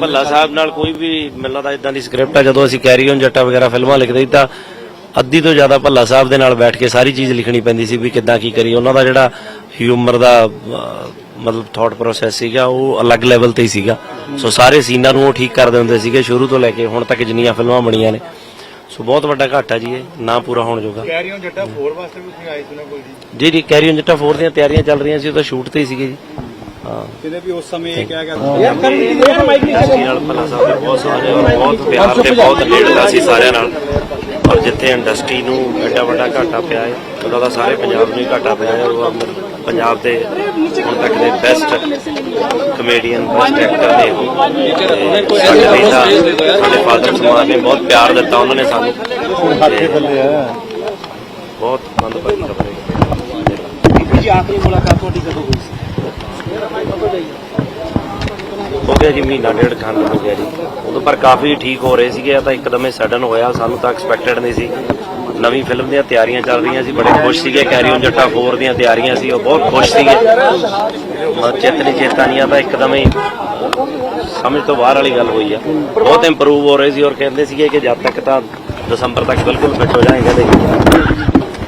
ਭੱਲਾ ਸਾਹਿਬ ਨਾਲ ਕੋਈ ਵੀ ਮੈਨੂੰ ਲੱਗਦਾ ਇਦਾਂ ਦੀ ਸਕ੍ਰਿਪਟ ਆ ਜਦੋਂ ਅਸੀਂ ਕੈਰੀ ਔਨ ਜੱਟਾ ਵਗੈਰਾ ਫਿਲਮਾਂ ਲਿਖਦੇ ਸੀ ਤਾਂ ਅੱਧੀ ਤੋਂ ਜ਼ਿਆਦਾ ਭੱਲਾ ਸਾਹਿਬ ਦੇ ਨਾਲ ਬੈਠ ਕੇ ਸਾਰੀ ਚੀਜ਼ ਲਿਖਣੀ ਪੈਂਦੀ ਸੀ ਵੀ ਕਿੱਦਾਂ ਕੀ ਕਰੀਏ। ਉਹਨਾਂ ਦਾ ਜਿਹੜਾ ਹਿਊਮਰ ਦਾ ਮਤਲਬ ਥਾਟ ਪ੍ਰੋਸੈਸ ਸੀਗਾ ਉਹ ਅਲੱਗ ਲੈਵਲ ਤੇ ਹੀ ਸੀਗਾ। ਸੋ ਸਾਰੇ ਸੀਨਾਂ ਨੂੰ ਉਹ ਠੀਕ ਕਰ ਦਿੰਦੇ ਸੀਗੇ ਸ਼ੁਰੂ ਤੋਂ ਲੈ ਕੇ ਹੁਣ ਤੱਕ ਜਿੰਨੀਆਂ ਫਿਲਮਾਂ ਬਣੀਆਂ ਨੇ। ਸੋ ਬਹੁਤ ਵੱਡਾ ਘਾਟਾ ਜੀ ਇਹ ਨਾ ਪੂਰਾ ਹੋਣ ਜੋਗਾ। ਕੈਰੀਅਨ ਜੱਟਾ 4 ਵਾਸਤੇ ਵੀ ਤੁਸੀਂ ਆਏ ਸੀ ਨਾ ਕੋਲ ਜੀ ਜੀ ਜੀ ਕੈਰੀ ਔਨ ਜੱਟਾ 4 ਦੀਆਂ ਤਿਆਰੀਆਂ ਚੱਲ ਰਹੀਆਂ ਸੀ ਉਹ ਤਾਂ ਸ਼ੂਟ ਤੇ ਹੀ ਸੀਗੇ ਜੀ। ਕਿਤੇ ਵੀ ਉਸ ਸਮੇਂ ਇਹ ਕਿਹਾ ਗਿਆ ਇੰਡਸਟਰੀ ਨਾਲ ਭੱਲਾ ਸਾਹਿਬ ਦੇ ਬਹੁਤ ਸਾਰੇ ਔਰ ਬਹੁਤ ਪਿਆਰ ਤੇ ਬਹੁਤ ਨੇੜਤਾ ਸੀ ਸਾਰਿਆਂ ਨਾਲ। ਔਰ ਜਿੱਥੇ ਇੰਡਸਟਰੀ ਨੂੰ ਐਡਾ ਵੱਡਾ ਘਾਟਾ ਪਿਆ ਹੈ ਉਹਦਾ ਤਾਂ ਸਾਰੇ ਪੰਜਾਬ ਨੂੰ ਹੀ ਘਾਟਾ ਪਿਆ ਹੈ। ਉਹ ਪੰਜਾਬ ਦੇ ਹੁਣ ਤੱਕ ਦੇ ਬੈਸਟ ਕਮੇਡੀਅਨ ਬੈਸਟ ਐਕਟਰ ਨੇ ਉਹ। ਸਾਡੇ ਪਿਤਾ ਸਾਡੇ ਫਾਦਰ ਸਮਾਨ ਨੇ ਬਹੁਤ ਪਿਆਰ ਦਿੱਤਾ ਉਹਨਾਂ ਨੇ ਸਾਨੂੰ। ਬਹੁਤ ਖਬਰ ਹੈ ਜੀ ਆਖਰੀ ਮੁਲਾਕਾਤ ਤੁਹਾਡੀ ਕਦੋਂ ਹੋਈ ਸੀ ਹੋ ਗਿਆ ਜੀ, ਮਹੀਨਾ ਡੇਢ ਖੰਡ ਹੋ ਗਿਆ ਜੀ। ਉਦੋਂ ਪਰ ਕਾਫੀ ਠੀਕ ਹੋ ਰਹੇ ਸੀਗੇ, ਇਹ ਤਾਂ ਹੀ ਸਡਨ ਹੋਇਆ, ਸਾਨੂੰ ਤਾਂ ਐਕਸਪੈਕਟਡ ਨਹੀਂ ਸੀ। ਨਵੀਂ ਫਿਲਮ ਦੀਆਂ ਤਿਆਰੀਆਂ ਚੱਲ ਰਹੀਆਂ ਸੀ, ਬੜੇ ਖੁਸ਼ ਸੀਗੇ ਕੈਰੀ ਜੱਟਾ 4 ਦੀਆਂ ਤਿਆਰੀਆਂ ਸੀ, ਉਹ ਬਹੁਤ ਖੁਸ਼ ਸੀਗੇ। ਮਰ ਚੇਤਨੀ ਚੇਤਾਨੀਆਂ ਤਾਂ ਇੱਕਦਮੇ ਹੀ ਸਮਝ ਤੋਂ ਬਾਹਰ ਵਾਲੀ ਗੱਲ ਹੋਈ ਆ। ਬਹੁਤ ਇੰਪਰੂਵ ਹੋ ਰਹੇ ਸੀ ਔਰ ਕਹਿੰਦੇ ਸੀਗੇ ਕਿ ਜਦ ਤੱਕ ਤਾਂ ਦਸੰਬਰ ਤੱਕ ਬਿਲਕੁਲ ਫਿੱਟ ਹੋ ਜਾਏਗਾ ਤੇ